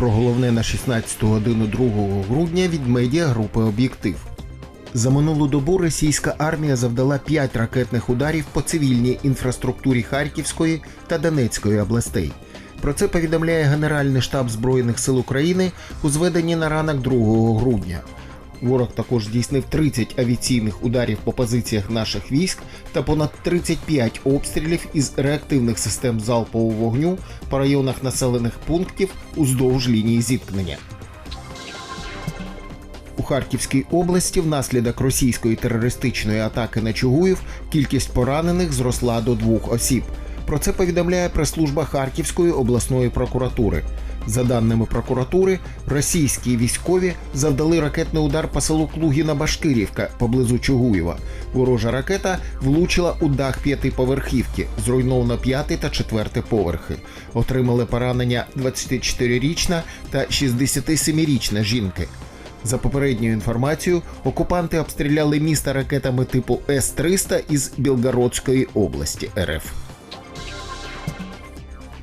Про головне на 16 годину 2 грудня від медіа групи Об'єктив. За минулу добу російська армія завдала 5 ракетних ударів по цивільній інфраструктурі Харківської та Донецької областей. Про це повідомляє Генеральний штаб Збройних сил України у зведенні на ранок 2 грудня. Ворог також здійснив 30 авіаційних ударів по позиціях наших військ та понад 35 обстрілів із реактивних систем залпового вогню по районах населених пунктів уздовж лінії зіткнення. У Харківській області внаслідок російської терористичної атаки на Чугуїв кількість поранених зросла до двох осіб. Про це повідомляє прес-служба Харківської обласної прокуратури. За даними прокуратури, російські військові завдали ракетний удар по селу Клугіна Башкирівка поблизу Чугуєва. Ворожа ракета влучила у дах п'ятиповерхівки, зруйновано п'ятий та четвертий поверхи. Отримали поранення 24-річна та 67-річна жінки. За попередньою інформацією, окупанти обстріляли місто ракетами типу С-300 із Білгородської області РФ.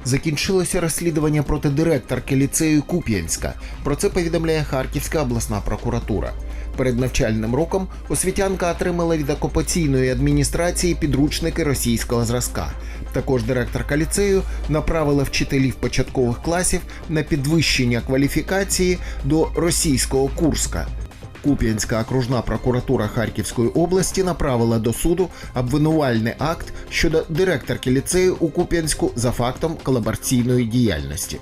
Закінчилося розслідування проти директорки ліцею Куп'янська. Про це повідомляє Харківська обласна прокуратура. Перед навчальним роком освітянка отримала від окупаційної адміністрації підручники російського зразка. Також директорка ліцею направила вчителів початкових класів на підвищення кваліфікації до російського Курска. Куп'янська окружна прокуратура Харківської області направила до суду обвинувальний акт щодо директорки ліцею у Куп'янську за фактом колабораційної діяльності.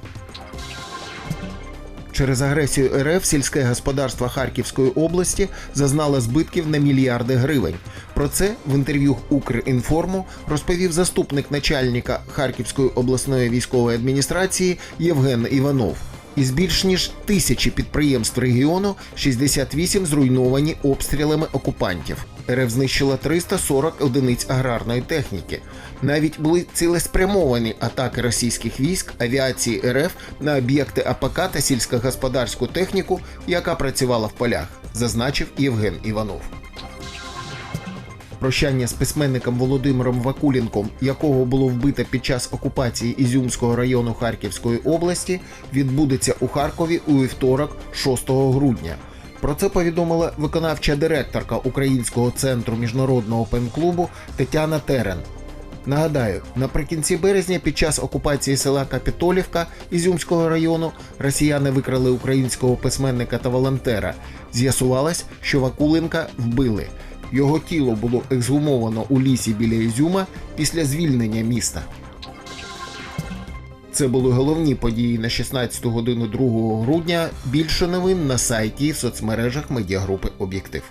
Через агресію РФ сільське господарство Харківської області зазнало збитків на мільярди гривень. Про це в інтерв'ю Укрінформу розповів заступник начальника Харківської обласної військової адміністрації Євген Іванов. Із більш ніж тисячі підприємств регіону 68 зруйновані обстрілами окупантів. РФ знищила 340 одиниць аграрної техніки. Навіть були цілеспрямовані атаки російських військ авіації РФ на об'єкти АПК та сільськогосподарську техніку, яка працювала в полях, зазначив Євген Іванов. Прощання з письменником Володимиром Вакуленком, якого було вбито під час окупації Ізюмського району Харківської області, відбудеться у Харкові у вівторок, 6 грудня. Про це повідомила виконавча директорка Українського центру міжнародного пен-клубу Тетяна Терен. Нагадаю, наприкінці березня під час окупації села Капітолівка Ізюмського району росіяни викрали українського письменника та волонтера. З'ясувалось, що Вакуленка вбили. Його тіло було ексгумовано у лісі біля Ізюма після звільнення міста. Це були головні події на 16 годину 2 грудня. Більше новин на сайті і в соцмережах медіагрупи Об'єктив.